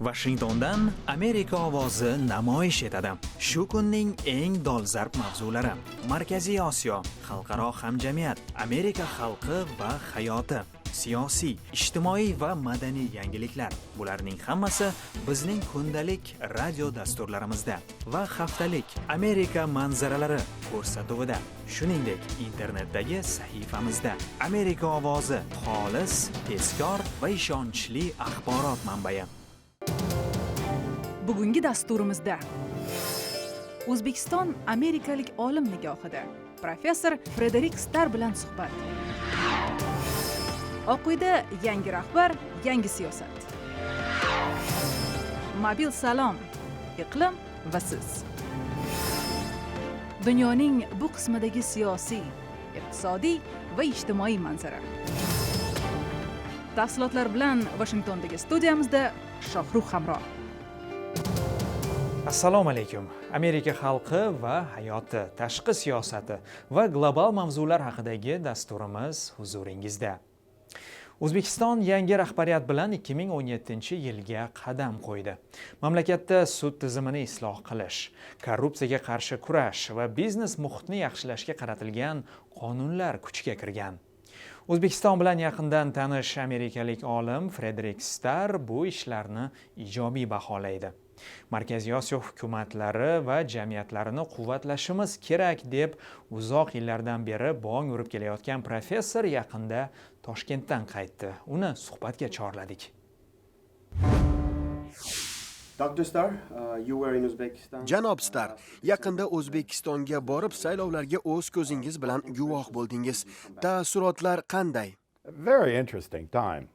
Vashingtondan Amerika ovozi namoyish etadi. Shu kunning eng dolzarb mavzulari: Markaziy Osiyo, xalqaro hamjamiyat, Amerika xalqi va hayoti, siyosiy, ijtimoiy va madaniy yangiliklar. Bularning hammasi bizning kundalik radio dasturlarimizda va haftalik Amerika manzaralari ko'rsatuvida. Shuningdek, internetdagi sahifamizda Amerika ovozi xolis, tezkor va ishonchli axborot manbai. Bugungi dasturimizda O'zbekiston amerikalik olim nigohida professor Frederik Star bilan suhbat. Oq uyda yangi rahbar, yangi siyosat. Mobil salom, iqlim va siz. Dunyoning bu qismidagi siyosiy, iqtisodiy va ijtimoiy manzara. Tafsilotlar bilan Vashingtondagi studiyamizda Shohrux Hamroh. Assalomu alaykum. Amerika xalqi va hayoti, tashqi siyosati va global mavzular haqidagi dasturimiz huzuringizda. O'zbekiston yangi rahbariyat bilan 2017-yilga qadam qo'ydi. Mamlakatda sud tizimini isloh qilish, korrupsiyaga qarshi kurash va biznes muhitni yaxshilashga qaratilgan qonunlar kuchga kirgan. O'zbekiston bilan yaqindan tanish amerikalik olim Frederik Star bu ishlarni ijobiy baholaydi. Markaziy Osiyo hukumatlari va jamiyatlarini quvvatlashimiz kerak deb uzoq yillardan beri bong urib kelayotgan professor yaqinda Toshkentdan qaytdi. Uni suhbatga chorladik. Uh. Janob Star, yaqinda O'zbekistonga borib saylovlarga o'z ko'zingiz bilan guvoh bo'ldingiz. Taassurotlar qanday? Very interesting time.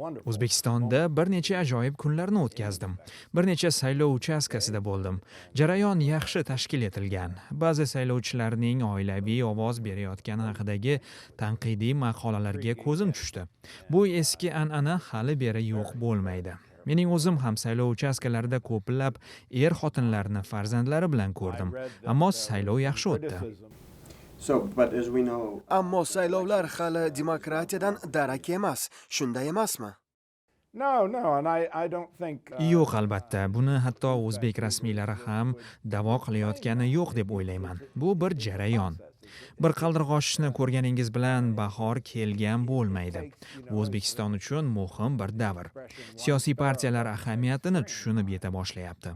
O'zbekistonda bir necha ajoyib kunlarni o'tkazdim. Bir necha saylov uchastkasida bo'ldim. Jarayon yaxshi tashkil etilgan. Ba'zi saylovchilarning oilaviy ovoz berayotgani haqidagi tanqidiy maqolalarga ko'zim tushdi. Bu eski an'ana hali beri yo'q bo'lmaydi. Mening o'zim ham saylov uchastkalarida ko'plab er xotinlarni farzandlari bilan ko'rdim. Ammo saylov yaxshi o'tdi. Ammo saylovlar hali demokratiyadan darak emas. Shunday emasmi? No, no, and I, I don't think. uh, Yo'q albatta, buni hatto o'zbek rasmiylari ham da'vo qilayotgani yo'q deb o'ylayman. Bu bir jarayon. Bir qaldirg'ochni ko'rganingiz bilan bahor kelgan bo'lmaydi. Bu O'zbekiston uchun muhim bir davr. Siyosiy partiyalar ahamiyatini tushunib yeta boshlayapti.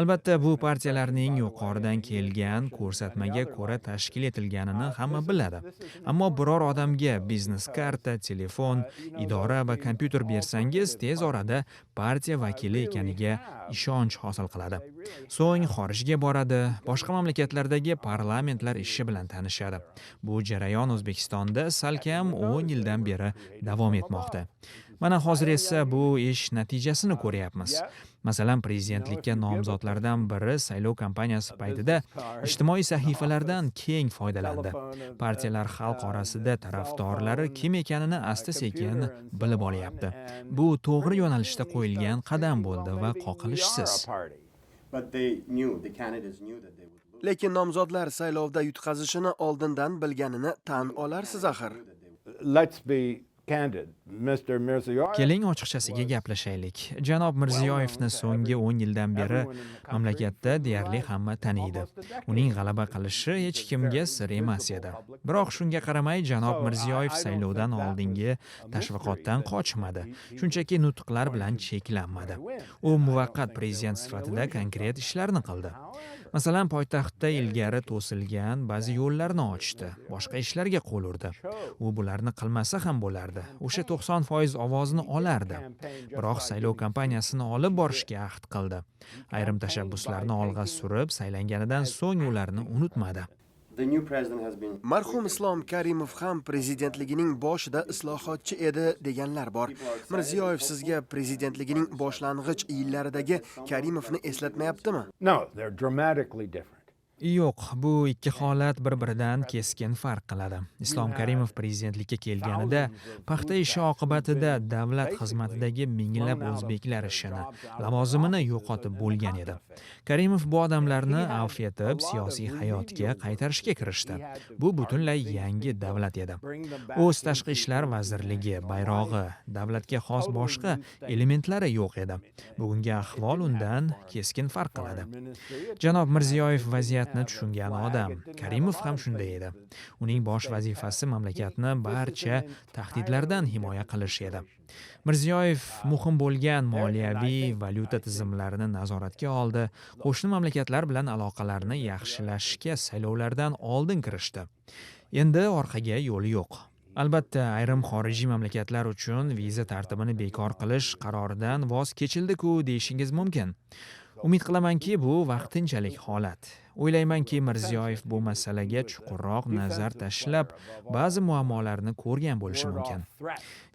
Albatta, bu partiyalarning yuqoridan kelgan ko'rsatmaga ko'ra tashkil etilganini hamma biladi. Ammo biror odamga biznes karta, telefon, idora va kompyuter bersangiz, tez orada partiya vakili ekaniga ishonch hosil qiladi. So'ng xorijga boradi, boshqa mamlakatlardagi parlamentlar ishi bilan tanishadi. Bu jarayon O'zbekistonda salkam 10 yildan beri davom etmoqda. Mana hozir esa bu ish natijasini ko'ryapmiz. Masalan, prezidentlikka nomzodlardan biri saylov kampaniyasi paytida ijtimoiy sahifalardan keng foydalandi. Partiyalar xalq orasida tarafdorlari kim ekanini asta-sekin bilib olyapti. Bu to'g'ri yo'nalishda qo'yilgan qadam bo'ldi va we qoqilishsiz. Lekin nomzodlar saylovda yutqazishini oldindan bilganini tan olarsiz axir. Let's be candid. Keling ochiqchasiga gaplashaylik. Janob Mirziyoyevni so'nggi 10 yildan beri mamlakatda deyarli hamma taniydi. Uning g'alaba qilishi hech kimga sir emas edi. Biroq shunga qaramay janob Mirziyoyev saylovdan oldingi tashviqotdan qochmadi. Shunchaki nutqlar bilan cheklanmadi. U muvaqqat prezident sifatida konkret ishlarni qildi. Masalan, poytaxtda ilgari to'silgan ba'zi yo'llarni ochdi, boshqa ishlarga qo'l urdi. U bularni qilmasa ham bo'lardi. O'sha 90% ovozni olardi. Biroq saylov kampaniyasini olib borishga ahd qildi. Ayrim tashabbuslarni olg'a surib, saylanganidan so'ng ularni unutmadi. Marhum Islom Karimov ham prezidentligining boshida islohotchi edi deganlar bor. Mirziyoyev sizga prezidentligining boshlang'ich yillaridagi Karimovni eslatmayaptimi? No, they're dramatically different. Yo'q bu ikki holat bir biridan keskin farq qiladi. Islom karimov prezidentlikka kelganida paxta ishi oqibatida davlat xizmatidagi minglab o'zbeklar ishini lavozimini yo'qotib bo'lgan edi. Karimov bu odamlarni avf etib siyosiy hayotga qaytarishga kirishdi. bu butunlay yangi davlat edi. O'z tashqi ishlar vazirligi bayrog'i davlatga xos boshqa elementlari yo'q edi. Bugungi ahvol undan keskin farq qiladi. Janob mirziyoyev vaziyatni tushungan odam. karimov ham shunday edi. uning bosh vazifasi mamlakatni barcha tahdidlardan himoya qilish edi. Mirziyoyev muhim bo'lgan moliyaviy valyuta tizimlarini nazoratga oldi. Qo'shni mamlakatlar bilan aloqalarni yaxshilashga saylovlardan oldin kirishdi. Endi orqaga yo'l yo'q. Albatta ayrim xorijiy mamlakatlar uchun viza tartibini bekor qilish qaroridan voz kechildi-ku deyishingiz mumkin umid qilamanki bu vaqtinchalik holat. O'ylaymanki mirziyoyev bu masalaga chuqurroq nazar tashlab ba'zi muammolarni ko'rgan bo'lishi mumkin.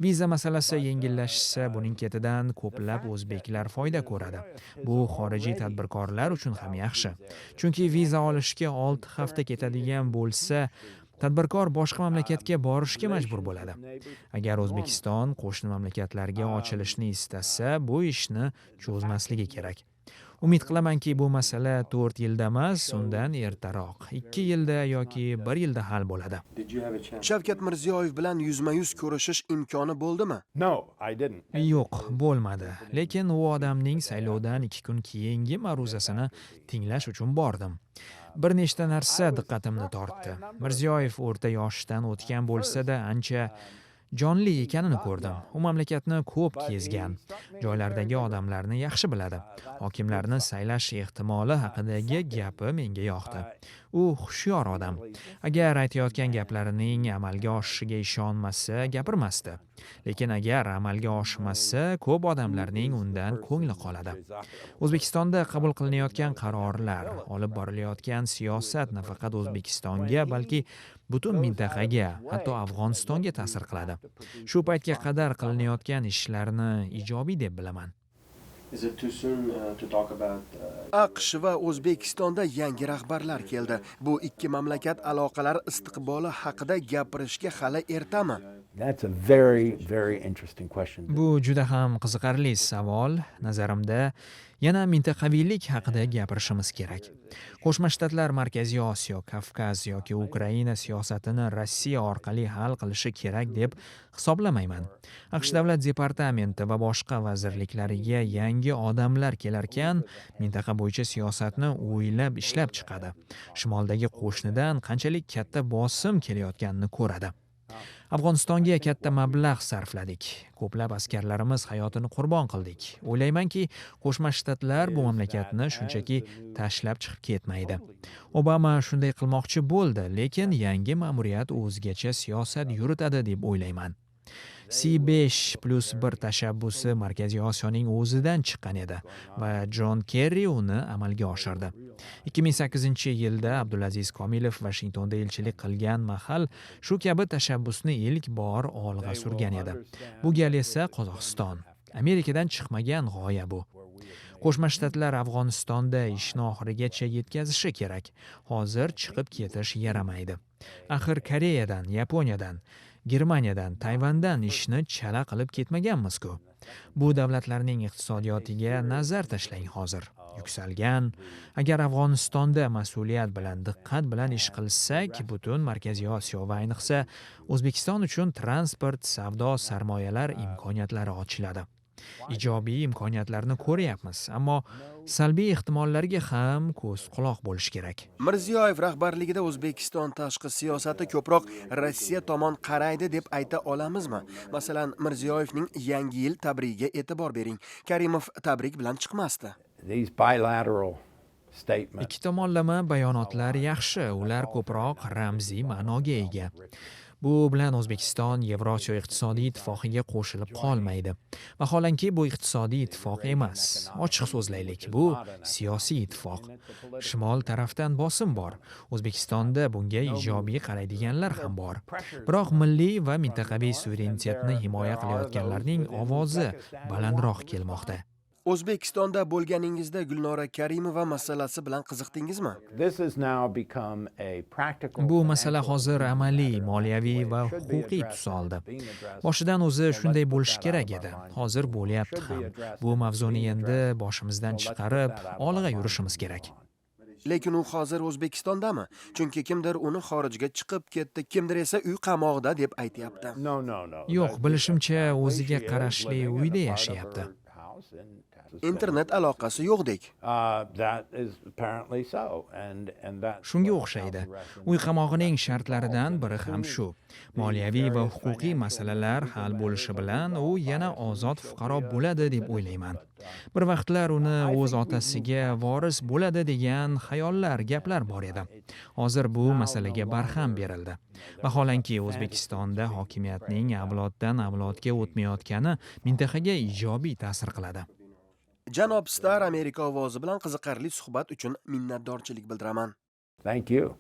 viza masalasi yengillashsa buning ketidan ko'plab o'zbeklar foyda ko'radi. bu xorijiy tadbirkorlar uchun ham yaxshi. chunki viza olishga olti hafta ketadigan bo'lsa tadbirkor boshqa mamlakatga borishga majbur bo'ladi. agar o'zbekiston qo'shni mamlakatlarga ochilishni istasa bu ishni cho'zmasligi kerak umid qilamanki bu masala to'rt yilda emas undan ertaroq ikki yilda yoki bir yilda hal bo'ladi. Shavkat mirziyoyev bilan yuzma yuz ko'rishish imkoni bo'ldimi? No, I didn't. yo'q bo'lmadi. Lekin u odamning saylovdan ikki kun keyingi ma'ruzasini tinglash uchun bordim. Bir nechta narsa diqqatimni tortdi. Mirziyoyev o'rta yoshdan o'tgan bo'lsa-da ancha jonli ekanini ko'rdim. U mamlakatni ko'p kezgan. joylardagi odamlarni yaxshi biladi. Hokimlarni saylash ehtimoli haqidagi gapi menga yoqdi u hushyor odam. Agar aytayotgan gaplarining amalga oshishiga ishonmasa gapirmasdi. Lekin agar amalga oshmasa ko'p odamlarning undan ko'ngli qoladi. O'zbekistonda qabul qilinayotgan qarorlar olib borilayotgan siyosat nafaqat o'zbekistonga balki butun mintaqaga hatto afg'onistonga ta'sir qiladi. Shu paytga qadar qilinayotgan ishlarni ijobiy deb bilaman. Aqsh va o'zbekistonda yangi rahbarlar keldi. Bu ikki mamlakat aloqalari istiqboli haqida gapirishga hali ertami? That's a very, very interesting question. bu juda ham qiziqarli savol. Nazarimda yana mintaqaviylik haqida gapirishimiz kerak. Qo'shma shtatlar markaziy osiyo kavkaz yoki ukraina siyosatini rossiya orqali hal qilishi kerak deb hisoblamayman. Aqsh davlat departamenti va boshqa vazirliklariga yangi odamlar kelarkan mintaqa bo'yicha siyosatni o'ylab ishlab chiqadi. Shimoldagi qo'shnidan qanchalik katta bosim kelayotganini ko'radi afg'onistonga katta mablag' sarfladik. Ko'plab askarlarimiz hayotini qurbon qildik. O'ylaymanki qo'shma shtatlar bu mamlakatni shunchaki tashlab chiqib ketmaydi. Obama shunday qilmoqchi bo'ldi lekin yangi ma'muriyat o'zgacha siyosat yuritadi deb o'ylayman. C besh plyus bir tashabbusi markaziy osiyoning o'zidan chiqqan edi va jon kerri uni amalga oshirdi. 2008 yilda abdulaziz komilov vashingtonda elchilik qilgan mahal shu kabi tashabbusni ilk bor olg'a surgan edi. Bu gal esa qozog'iston amerikadan chiqmagan g'oya bu. Qo'shma shtatlar afg'onistonda ishni oxirigacha yetkazishi kerak. Hozir chiqib ketish yaramaydi. Axir koreyadan yaponiyadan germaniyadan tayvandan ishni chala qilib ketmaganmiz-ku bu davlatlarning iqtisodiyotiga nazar tashlang hozir. Yuksalgan. Agar afg'onistonda mas'uliyat bilan diqqat bilan ish qilsak butun markaziy osiyo va ayniqsa o'zbekiston uchun transport savdo sarmoyalar imkoniyatlari ochiladi ijobiy imkoniyatlarni ko'ryapmiz ammo salbiy ehtimollarga ham ko'z quloq bo'lish kerak. Mirziyoyev rahbarligida o'zbekiston tashqi siyosati ko'proq rossiya tomon qaraydi deb ayta olamizmi? Masalan mirziyoyevning yangi yil tabrigiga e'tibor bering. Karimov tabrik bilan chiqmasdi. These bilateral statements. ikki tomonlama bayonotlar yaxshi ular ko'proq ramziy ma'noga ega bu bilan o'zbekiston yevrosiyo iqtisodiy ittifoqiga qo'shilib qolmaydi. Vaholanki bu iqtisodiy ittifoq emas. Ochiq so'zlaylik bu siyosiy ittifoq. Shimol tarafdan bosim bor. O'zbekistonda bunga ijobiy qaraydiganlar ham bor. Biroq milliy va mintaqaviy suverenitetni himoya qilayotganlarning ovozi balandroq kelmoqda. O'zbekistonda bo'lganingizda gulnora karimova masalasi bilan qiziqdingizmi? Bu masala hozir amaliy moliyaviy va huquqiy tus oldi. Boshidan o'zi shunday bo'lishi kerak edi. Hozir bo'lyapti ham. Bu mavzuni endi boshimizdan chiqarib olg'a yurishimiz kerak. Lekin u hozir o'zbekistondami? Chunki kimdir uni xorijga chiqib ketdi kimdir esa uy qamog'ida deb aytyapti. Yo'q bilishimcha o'ziga qarashli uyda yashayapti internet aloqasi yo'qdek. Uh, shunga o'xshaydi. uy qamog'ining shartlaridan biri ham shu. moliyaviy va huquqiy masalalar hal bo'lishi bilan u yana ozod fuqaro bo'ladi deb o'ylayman. bir vaqtlar uni o'z otasiga voris bo'ladi degan xayollar gaplar bor edi. hozir bu masalaga barham berildi. vaholanki o'zbekistonda hokimiyatning avloddan avlodga o'tmayotgani mintaqaga ijobiy ta'sir qiladi janob star amerika ovozi bilan qiziqarli suhbat uchun minnatdorchilik bildiraman Thank you.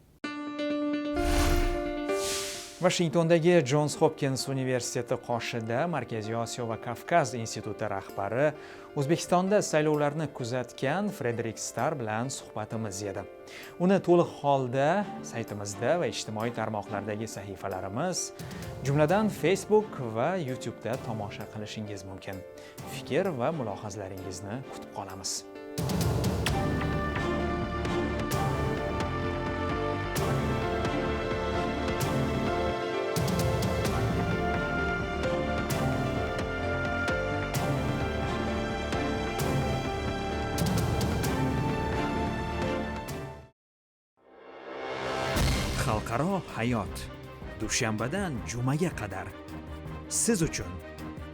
Washingtondagi Jons Hopkins universiteti qoshida Markaziy Osiyo va Kavkaz instituti rahbari O'zbekistonda saylovlarni kuzatgan Frederik Star bilan suhbatimiz edi. Uni to'liq holda saytimizda va ijtimoiy tarmoqlardagi sahifalarimiz, jumladan Facebook va YouTube'da tomosha qilishingiz mumkin. Fikr va mulohazalaringizni kutib qolamiz. Xalqaro hayot dushanbadan jumaga qadar siz uchun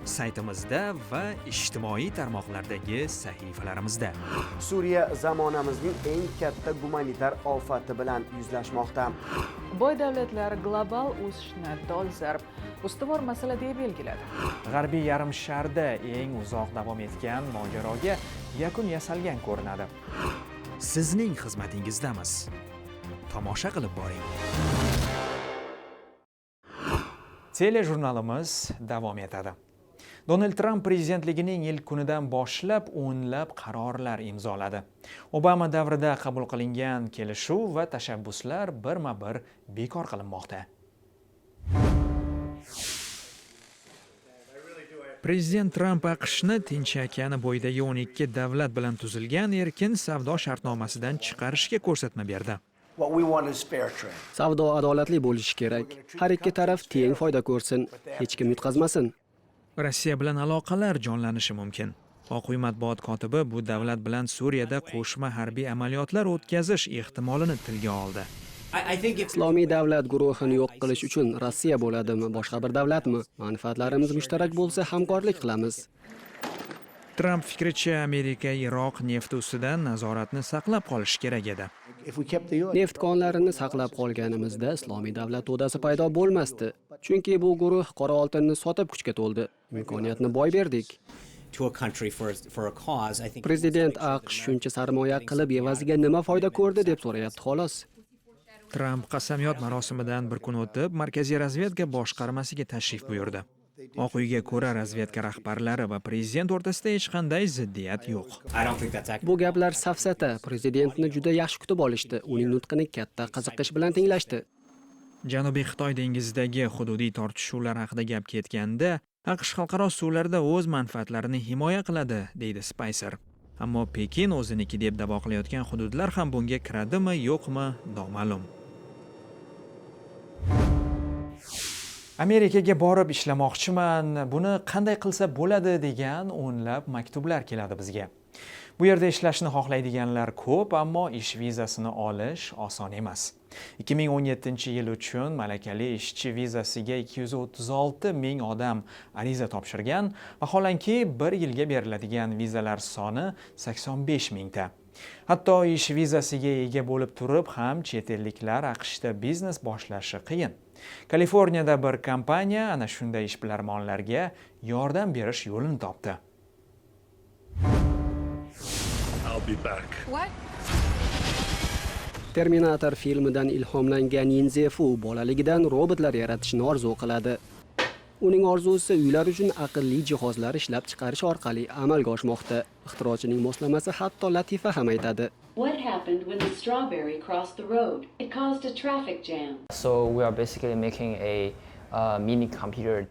saytimizda va ijtimoiy tarmoqlardagi sahifalarimizda. Suriya zamonamizning eng katta gumanitar ofati bilan yuzlashmoqda. boy davlatlar global o'sishni dolzarb ustuvor masala deb belgiladi. G'arbiy yarim sharda eng uzoq davom etgan mojaroga yakun yasalgan ko'rinadi. Sizning xizmatingizdamiz tomosha qilib boring. Telejurnalimiz davom etadi donald tramp prezidentligining ilk kunidan boshlab o'nlab qarorlar imzoladi. Obama davrida qabul qilingan kelishuv va tashabbuslar birma bir bekor qilinmoqda. Prezident tramp aqshni tinch okeani bo'yidagi 12 davlat bilan tuzilgan erkin savdo shartnomasidan chiqarishga ko'rsatma berdi. What we want is fair trade. savdo adolatli bo'lishi kerak. Har ikki taraf teng foyda ko'rsin hech kim yutqazmasin rossiya bilan aloqalar jonlanishi mumkin. Oq uy matbuot kotibi bu davlat bilan suriyada qo'shma harbiy amaliyotlar o'tkazish ehtimolini tilga oldi. Islomiy davlat guruhini yo'q qilish uchun rossiya bo'ladimi boshqa bir davlatmi? Manfaatlarimiz mushtarak bo'lsa hamkorlik qilamiz. Tramp fikricha amerika iroq nefti ustidan nazoratni saqlab qolishi kerak edi. Neft konlarini saqlab qolganimizda islomiy davlat to'dasi paydo bo'lmasdi chunki bu guruh qora oltinni sotib kuchga to'ldi. Imkoniyatni boy berdik. Prezident aqsh shuncha sarmoya qilib evaziga nima foyda ko'rdi deb so'rayapti xolos. Tramp qasamyod marosimidan bir kun o'tib markaziy razvedka boshqarmasiga tashrif buyurdi. Oq uyga ko'ra razvedka rahbarlari va prezident o'rtasida hech qanday ziddiyat yo'q. Bu gaplar safsata. Prezidentni juda yaxshi kutib olishdi. Uning nutqini katta qiziqish bilan tinglashdi janubiy xitoy dengizidagi hududiy tortishuvlar haqida gap ketganda aqsh xalqaro suvlarda o'z manfaatlarini himoya qiladi deydi spayser ammo pekin o'ziniki deb da'vo qilayotgan hududlar ham bunga kiradimi yo'qmi noma'lum. Amerikaga borib ishlamoqchiman buni qanday qilsa bo'ladi degan o'nlab maktublar keladi bizga. Bu yerda ishlashni xohlaydiganlar ko'p ammo ish vizasini olish oson emas. 2017 yil uchun malakali ishchi vizasiga 236 ming odam ariza topshirgan. Vaholanki bir yilga beriladigan vizalar soni 85 mingta. Hatto ish vizasiga ega bo'lib turib ham chet elliklar aqshda biznes boshlashi qiyin. Kaliforniyada bir kompaniya ana shunday ishbilarmonlarga yordam berish yo'lini topdi. Terminator filmidan ilhomlangan yinzefu bolaligidan robotlar yaratishni orzu qiladi uning orzusi uylar uchun aqlli jihozlar ishlab chiqarish orqali amalga oshmoqda ixtirochining moslamasi hatto latifa ham aytadi What happened when the strawberry crossed the road? It caused a traffic jam. So we are basically making a.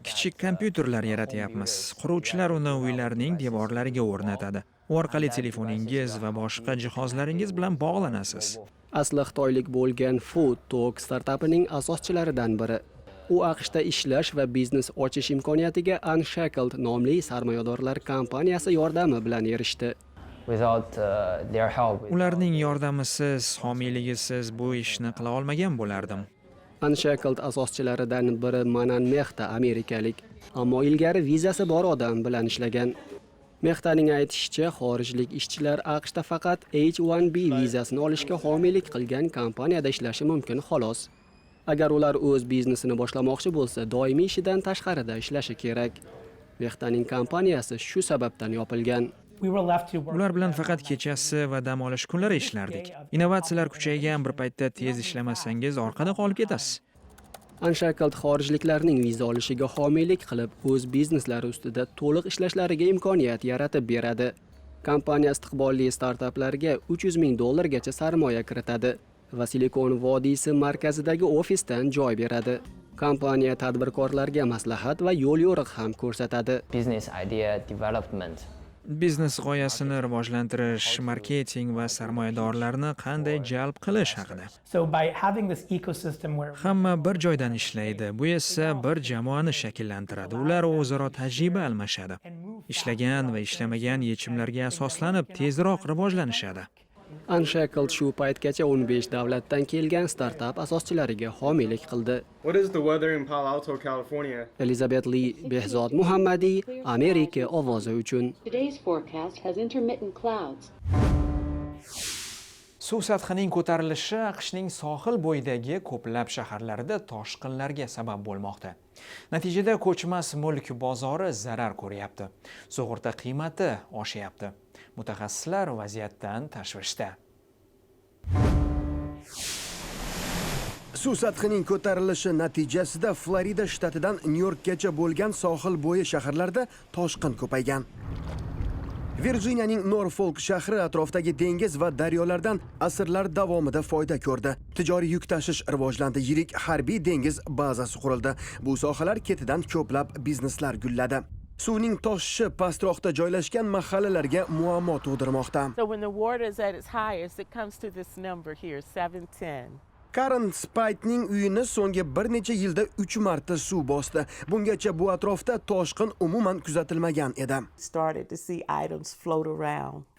kichik kompyuterlar yaratyapmiz. quruvchilar uni uylarning devorlariga o'rnatadi. u orqali telefoningiz va boshqa jihozlaringiz bilan bog'lanasiz. asli xitoylik bo'lgan food talk startapining asoschilaridan biri. U aqshda ishlash va biznes ochish imkoniyatiga unshackled nomli sarmoyadorlar kompaniyasi yordami bilan erishdi. Without uh, their help, ularning yordamisiz homiyligisiz bu ishni qila olmagan bo'lardim unshackled asoschilaridan biri manan mehta amerikalik. Ammo ilgari vizasi bor odam bilan ishlagan. Mehtaning aytishicha xorijlik ishchilar aqshda faqat h1b vizasini olishga homiylik qilgan kompaniyada ishlashi mumkin xolos. Agar ular o'z biznesini boshlamoqchi bo'lsa doimiy ishidan tashqarida ishlashi kerak. Mehtaning kompaniyasi shu sababdan yopilgan. Ular bilan faqat kechasi va dam olish kunlari ishlardik. Innovatsiyalar kuchaygan bir paytda tez ishlamasangiz orqada qolib ketasiz. Unshackled xorijliklarning viza olishiga homiylik qilib o'z bizneslari ustida to'liq ishlashlariga imkoniyat yaratib beradi. Kompaniya istiqbolli startaplarga 300 ming dollargacha sarmoya kiritadi va silikon vodiysi markazidagi ofisdan joy beradi. Kompaniya tadbirkorlarga maslahat va yo'l yo'riq ham ko'rsatadi. Business idea development. Biznes g'oyasini rivojlantirish marketing. va sarmoyadorlarni qanday jalb qilish haqida. Hamma bir joydan ishlaydi. Bu esa bir jamoani shakllantiradi. Ular o'zaro tajriba almashadi. Ishlagan va ishlamagan yechimlarga asoslanib tezroq rivojlanishadi unshackled shu paytgacha 15 davlatdan kelgan startap asoschilariga homiylik qildi What is the weather in Palo Alto, California? elizabet li behzod muhammadiy amerika ovozi uchun Today's forecast has intermittent clouds. Suv sathining ko'tarilishi AQShning sohil bo'yidagi ko'plab shaharlarida toshqinlarga sabab bo'lmoqda. Natijada ko'chmas mulk bozori zarar ko'ryapti. Sug'urta qiymati oshyapti. Mutaxassislar vaziyatdan tashvishda. Suv sathining ko'tarilishi natijasida Florida shtatidan Nyu-Yorkgacha bo'lgan sohil bo'yi shaharlarda toshqin ko'paygan. Virjiniyaning Norfolk shahri atrofdagi dengiz va daryolardan asrlar davomida foyda ko'rdi. Tijoriy yuk tashish rivojlandi, yirik harbiy dengiz bazasi qurildi. Bu sohalar ketidan ko'plab bizneslar gulladi. Suvning toshishi pastroqda joylashgan mahallalarga muammo tug'dirmoqda. So when the water is at its highest, it comes to this number here, 710. Karen Spitening uyini so'nggi bir necha yilda 3 marta suv bosdi. Bungacha bu atrofda toshqin umuman kuzatilmagan edi.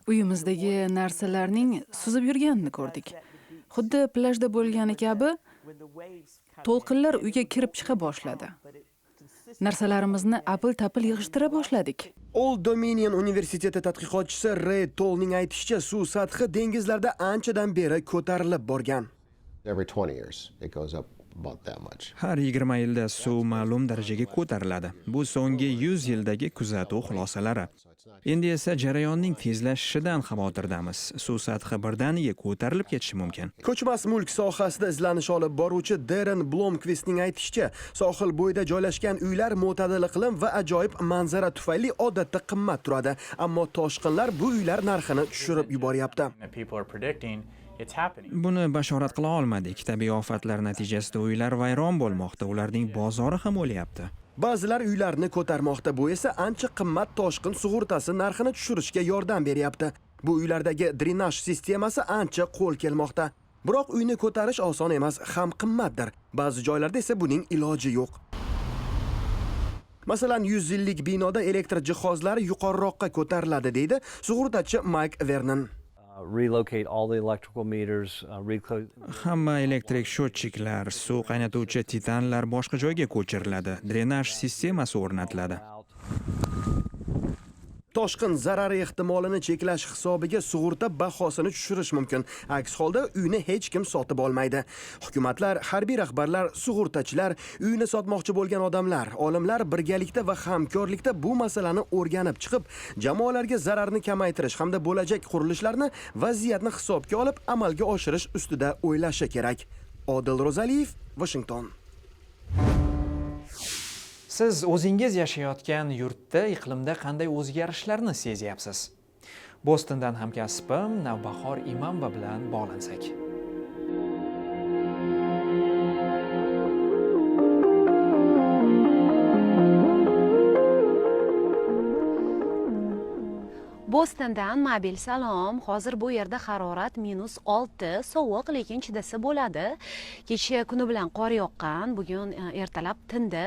Uyimizdagi narsalarning suzib yurganini ko'rdik xuddi plyajda bo'lgani kabi to'lqinlar uyga kirib chiqa boshladi narsalarimizni apil tapil yig'ishtira boshladik Old Dominion universiteti tadqiqotchisi Ray Tollning aytishicha, suv sathi dengizlarda anchadan beri ko'tarilib borgan. Every 20 years, it goes up about that much. har 20 yilda suv ma'lum darajaga ko'tariladi bu so'nggi 100 yildagi kuzatuv xulosalari endi esa jarayonning tezlashishidan xavotirdamiz. Suv sathi birdaniga ko'tarilib ketishi mumkin. Ko'chmas mulk sohasida izlanish olib boruvchi Darren Blomqvistning aytishicha, sohil bo'yida joylashgan uylar mo'tadil iqlim va ajoyib manzara tufayli odatda qimmat turadi, ammo toshqinlar bu uylar narxini tushirib yuboryapti. buni bashorat qila olmadik. Tabiiy ofatlar natijasida uylar vayron bo'lmoqda. Ularning bozori ham o'lyapti Ba'zilar uylarni ko'tarmoqda, bu esa ancha qimmat toshqin sug'urtasi narxini tushirishga yordam beryapti. Bu uylardagi drenaj sistemasi ancha qo'l kelmoqda. Biroq uyni ko'tarish oson emas, ham qimmatdir. Ba'zi joylarda esa buning iloji yo'q. Masalan, 100 yillik binoda elektr jihozlari yuqoriroqqa ko'tariladi, deydi sug'urtachi Mike Vernon. Relocate all the electrical meters, uh, reclo- hamma elektrik sho'tchiklar suv qaynatuvchi titanlar boshqa joyga ko'chiriladi. Drenaj sistemasi o'rnatiladi Toshqin zarari ehtimolini cheklash hisobiga sug'urta bahosini tushirish mumkin. Aks holda uyni hech kim sotib olmaydi. Hukumatlar, harbiy rahbarlar, sug'urtachilar, uyni sotmoqchi bo'lgan odamlar, olimlar birgalikda va hamkorlikda bu masalani o'rganib chiqib, jamoalarga zararni kamaytirish hamda bo'lajak qurilishlarni vaziyatni hisobga olib amalga oshirish ustida o'ylashi kerak. Odil Rozaliyev, Washington. Siz o'zingiz yashayotgan yurtda iqlimda qanday o'zgarishlarni sezyapsiz? Bostondan hamkasbim navbahor imomova bilan bog'lansak. Bostondan mobil salom. Hozir bu yerda harorat minus olti. Sovuq lekin chidasa bo'ladi. Kecha kuni bilan qor yoqqan. Bugun e, ertalab tindi.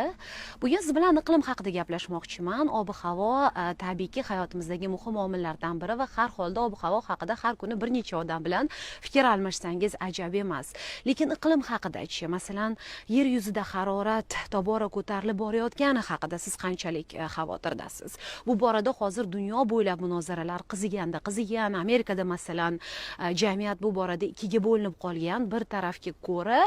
Bugun siz bilan iqlim haqida gaplashmoqchiman. Ob havo e, tabiiyki hayotimizdagi muhim omillardan biri va har holda ob havo haqida har kuni bir necha odam bilan fikr almashsangiz ajab emas. Lekin iqlim haqidachi masalan yer yuzida harorat tobora ko'tarilib borayotgani haqida siz qanchalik e, xavotirdasiz? Bu borada hozir dunyo bo'ylab munozaralar qiziganda qizigan amerikada masalan e, jamiyat bu borada ikkiga bo'linib qolgan bir tarafga ko'ra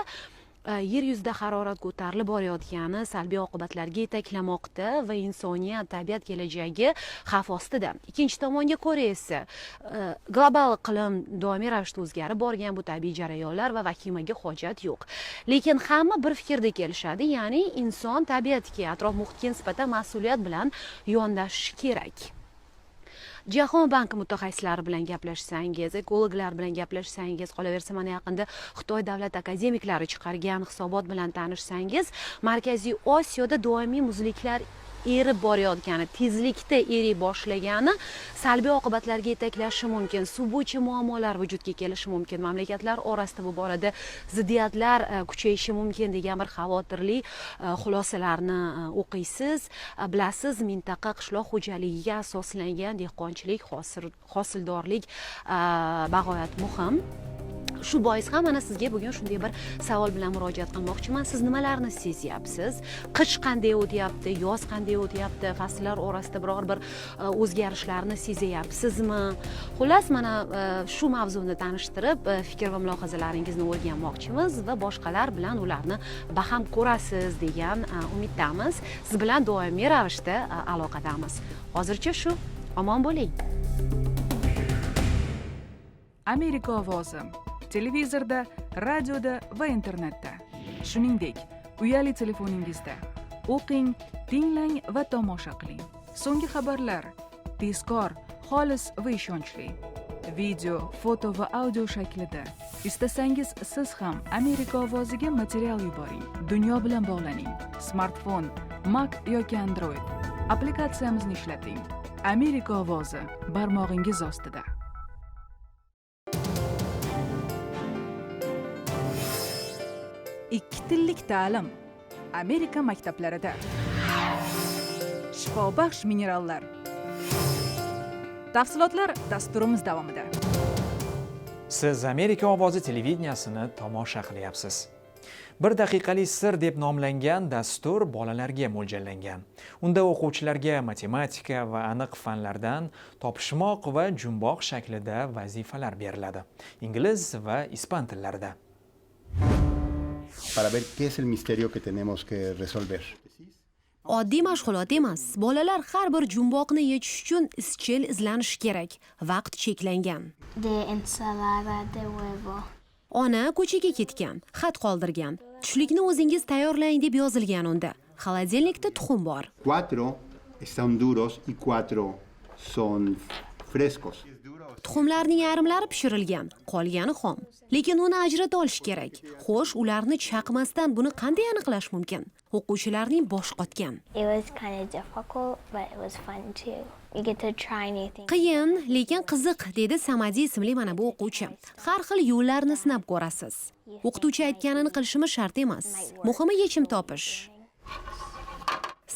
e, yer yuzida harorat ko'tarilib borayotgani salbiy oqibatlarga yetaklamoqda va insoniyat tabiat kelajagi xavf ostida. Ikkinchi tomonga ko'ra esa e, global iqlim doimiy ravishda o'zgarib borgan bu tabiiy jarayonlar va vahimaga hojat yo'q. Lekin hamma bir fikrda kelishadi ya'ni inson tabiatga atrof muhitga nisbatan mas'uliyat bilan yondashishi kerak. Jahon banki mutaxassislari bilan gaplashsangiz ekologlar bilan gaplashsangiz qolaversa mana yaqinda xitoy davlat akademiklari chiqargan hisobot bilan tanishsangiz markaziy osiyoda doimiy muzliklar erib borayotgani tezlikda eriy boshlagani salbiy oqibatlarga yetaklashi mumkin. Suv bo'yicha muammolar vujudga kelishi mumkin. Mamlakatlar orasida bu borada ziddiyatlar e, kuchayishi mumkin degan bir xavotirli e, xulosalarni e, o'qiysiz. Bilasiz mintaqa qishloq xo'jaligiga asoslangan dehqonchilik hosildorlik bag'oyat muhim. Shu bois ham mana sizga bugun shunday bir savol bilan murojaat qilmoqchiman. Siz nimalarni sezyapsiz? Qish qanday o'tyapti? Yoz qanday o'tyapti? Fasllar orasida biror bir e, o'zgarishlarni sezyapsizmi? Xullas mana e, shu mavzuni tanishtirib e, fikr va mulohazalaringizni o'rganmoqchimiz va boshqalar bilan ularni baham ko'rasiz degan umiddamiz. Siz bilan doimiy ravishda aloqadamiz. Hozircha shu. Omon bo'ling. Amerika ovozi. Televizorda radioda va internetda shuningdek uyali telefoningizda o'qing tinglang va tomosha qiling so'nggi xabarlar tezkor xolis va ishonchli video foto va audio shaklida istasangiz siz ham amerika ovoziga material yuboring dunyo bilan bog'laning smartfon mac yoki android. Applikatsiyamizni ishlating amerika ovozi barmog'ingiz ostida ikki tillik ta'lim amerika maktablarida. Shifobaxsh minerallar. Tafsilotlar dasturimiz davomida. Siz amerika ovozi televideniyasini tomosha qilyapsiz. Bir daqiqalik sir deb nomlangan dastur bolalarga mo'ljallangan. Unda o'quvchilarga matematika va aniq fanlardan topishmoq va jumboq shaklida vazifalar beriladi. Ingliz va ispan tillarida. Para ver qué es el misterio que tenemos que resolver. oddiy mashg'ulot emas bolalar har bir jumboqni yechish uchun izchil izlanishi kerak vaqt cheklangan De ensalada de huevo. ona ko'chaga ketgan xat qoldirgan tushlikni o'zingiz tayyorlang deb yozilgan unda xolodilnikda tuxum bor Cuatro están duros y cuatro son frescos. Tuxumlarning yarimlari pishirilgan qolgani xom. Lekin uni ajrata olish kerak. Xo'sh ularni chaqmasdan buni qanday aniqlash mumkin? O'quvchilarning boshi qotgan. It was kind of difficult, but it was fun too. You get to try new things. qiyin lekin qiziq dedi samadi ismli mana bu o'quvchi. Har xil yo'llarni sinab ko'rasiz. O'qituvchi aytganini qilishimiz shart emas. Muhimi yechim topish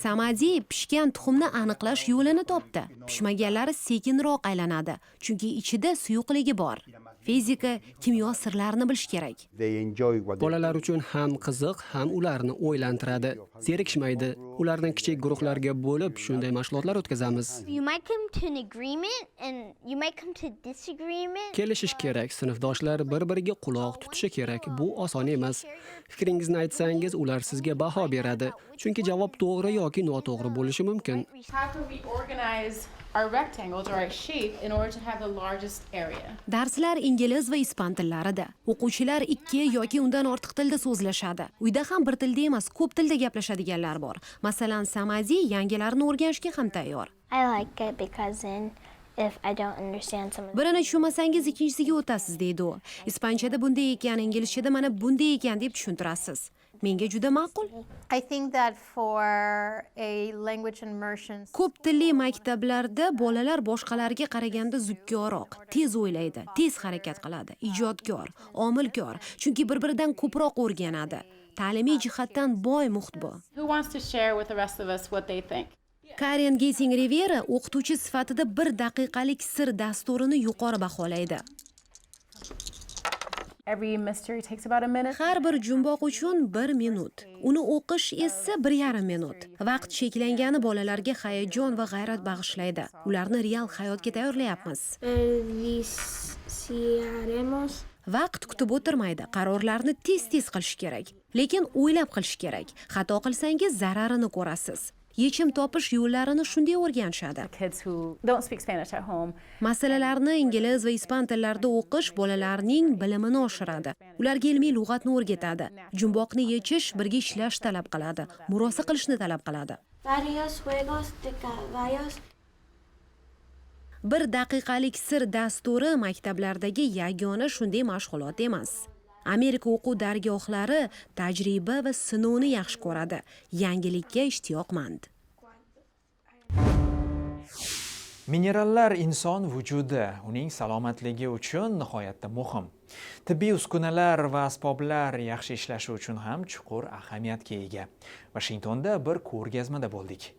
samadi pishgan tuxumni aniqlash yo'lini topdi. Pishmaganlari sekinroq aylanadi chunki ichida suyuqligi bor. Fizika kimyo sirlarini bilish kerak Bolalar uchun ham qiziq, ham ularni o'ylantiradi. Zerikishmaydi. Ularni kichik guruhlarga bo'lib shunday mashg'ulotlar o'tkazamiz. Kelishish kerak, sinfdoshlar bir-biriga quloq tutishi kerak. Bu oson emas. Fikringizni aytsangiz, ular sizga baho beradi. Chunki javob to'g'ri yoki noto'g'ri bo'lishi mumkin. Are rectangles or a shape in order to have the largest area. darslar ingliz va ispan tillarida. O'quvchilar ikki yoki undan ortiq tilda so'zlashadi. Uyda ham bir tilda emas ko'p tilda gaplashadiganlar bor. Masalan samazi yangilarini o'rganishga ham tayyor. I like it because then if I don't understand some of the birini tushunmasangiz ikkinchisiga o'tasiz deydi u. Ispanchada bunday ekan inglizchada mana bunday ekan deb tushuntirasiz menga juda ma'qul. I think that for a language immersion ko'p tilli maktablarda bolalar boshqalarga qaraganda zukkorroq tez o'ylaydi tez harakat qiladi ijodkor omilkor chunki bir biridan ko'proq o'rganadi. Ta'limiy jihatdan boy muhit bu. Who wants to share with the rest of us what they think? karen gesing rivera o'qituvchi sifatida bir daqiqalik sir dasturini yuqori baholaydi har bir jumboq uchun bir minut. Uni o'qish esa bir yarim minut. Vaqt cheklangani bolalarga hayajon va g'ayrat bag'ishlaydi. Ularni real hayotga tayyorlayapmiz. Vaqt kutib o'tirmaydi. Qarorlarni tez tez qilish kerak. Lekin o'ylab qilish kerak. Xato qilsangiz zararini ko'rasiz yechim topish yo'llarini shunday o'rganishadi. Masalalarni ingliz va ispan tillarida o'qish bolalarning bilimini oshiradi. Ularga ilmiy lug'atni o'rgatadi. Jumboqni yechish birga ishlash talab qiladi murosa qilishni talab qiladi. Bir daqiqalik sir dasturi maktablardagi yagona shunday mashg'ulot emas amerika o'quv dargohlari tajriba va sinovni yaxshi ko'radi. Yangilikka ishtiyoqmand. Minerallar inson vujudi uning salomatligi uchun nihoyatda muhim. Tibbiy uskunalar va asboblar yaxshi ishlashi uchun ham chuqur ahamiyatga ega. Vashingtonda bir ko'rgazmada bo'ldik.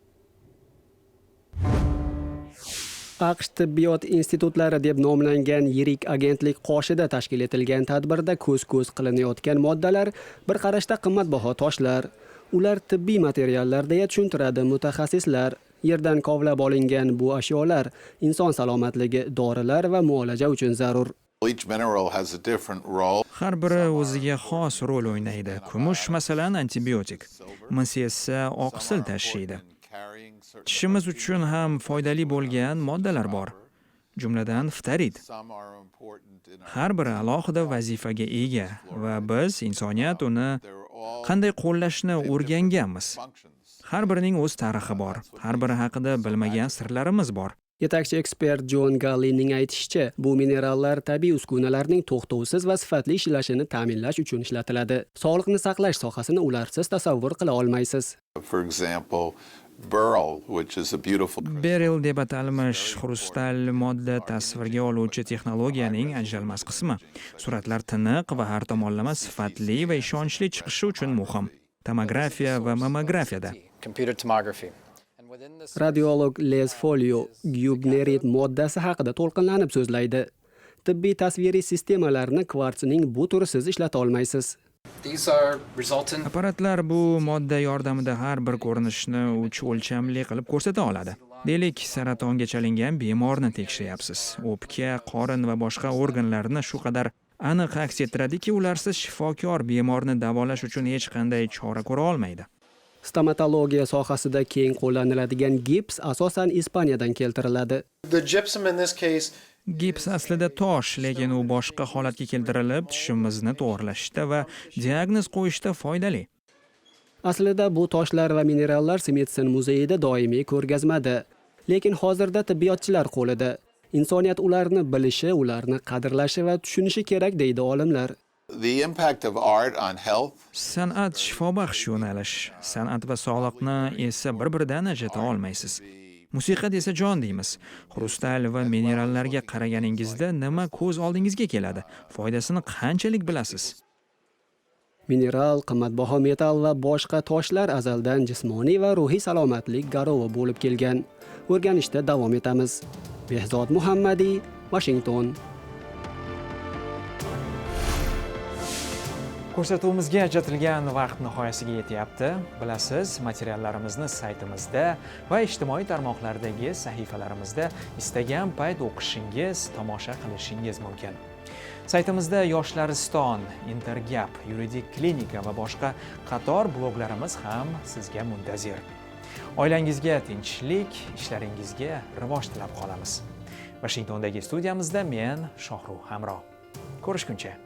Aqsh tibbiyot institutlari deb nomlangan yirik agentlik qoshida tashkil etilgan tadbirda ko'z ko'z qilinayotgan moddalar bir qarashda qimmatbaho toshlar. Ular tibbiy materiallar deya tushuntiradi mutaxassislar. Yerdan kovlab olingan bu ashyolar inson salomatligi dorilar va muolaja uchun zarur. Each mineral has a different role. har biri o'ziga xos rol o'ynaydi. Kumush masalan antibiotik. Mis esa oqsil tashiydi tishimiz uchun ham foydali bo'lgan moddalar bor. Jumladan ftarid. Har biri alohida vazifaga ega va biz insoniyat uni qanday qo'llashni o'rganganmiz. Har birining o'z tarixi bor har biri haqida bilmagan sirlarimiz bor. Yetakchi ekspert jon gallinning aytishicha bu minerallar tabiiy uskunalarning to'xtovsiz va sifatli ishlashini ta'minlash uchun ishlatiladi. Sog'liqni saqlash sohasini ularsiz tasavvur qila olmaysiz Beryl, which is a beautiful beril deb atalmish xrustal modda tasvirga oluvchi texnologiyaning ajralmas qismi. Suratlar tiniq va har tomonlama sifatli va ishonchli chiqishi uchun muhim. Tomografiya va mammografiyada. Tomography. radiolog les folio gyubnerit moddasi haqida to'lqinlanib so'zlaydi. Tibbiy tasviriy sistemalarni kvartsning bu turisiz ishlata olmaysiz apparatlar bu modda yordamida har bir ko'rinishni uch o'lchamli qilib ko'rsata oladi. Deylik saratonga chalingan bemorni tekshiryapsiz o'pka qorin va boshqa organlarni shu qadar aniq aks ettiradiki ularsiz shifokor bemorni davolash uchun hech qanday chora ko'ra olmaydi. Stomatologiya sohasida keng qo'llaniladigan gips asosan ispaniyadan keltiriladi. The gypsum in this case gips aslida tosh lekin u boshqa holatga keltirilib tishimizni to'g'irlashda va diagnoz qo'yishda foydali. Aslida bu toshlar va minerallar smetsen muzeyida doimiy ko'rgazmada lekin hozirda tibbiyotchilar qo'lida. Insoniyat ularni bilishi ularni qadrlashi va tushunishi kerak deydi olimlar. The impact of art on health. San'at shifobaxsh yo'nalish. San'at va sog'liqni esa bir biridan ajrata olmaysiz musiqa desa jon deymiz. Xrustal va minerallarga qaraganingizda nima ko'z oldingizga keladi? Foydasini qanchalik bilasiz? Mineral qimmatbaho metall va boshqa toshlar azaldan jismoniy va ruhiy salomatlik garovi bo'lib kelgan. O'rganishda davom etamiz. Behzod muhammadiy Washington. Ko'rsatuvimizga ajratilgan vaqt nihoyasiga yetyapti. Bilasiz materiallarimizni saytimizda va ijtimoiy tarmoqlardagi sahifalarimizda istagan payt o'qishingiz tomosha qilishingiz mumkin. Saytimizda yoshlariston intergap yuridik klinika va boshqa qator bloglarimiz ham sizga muntazir. Oilangizga tinchlik ishlaringizga rivoj tilab qolamiz. Vashingtondagi studiyamizda men shohruh hamro ko'rishguncha!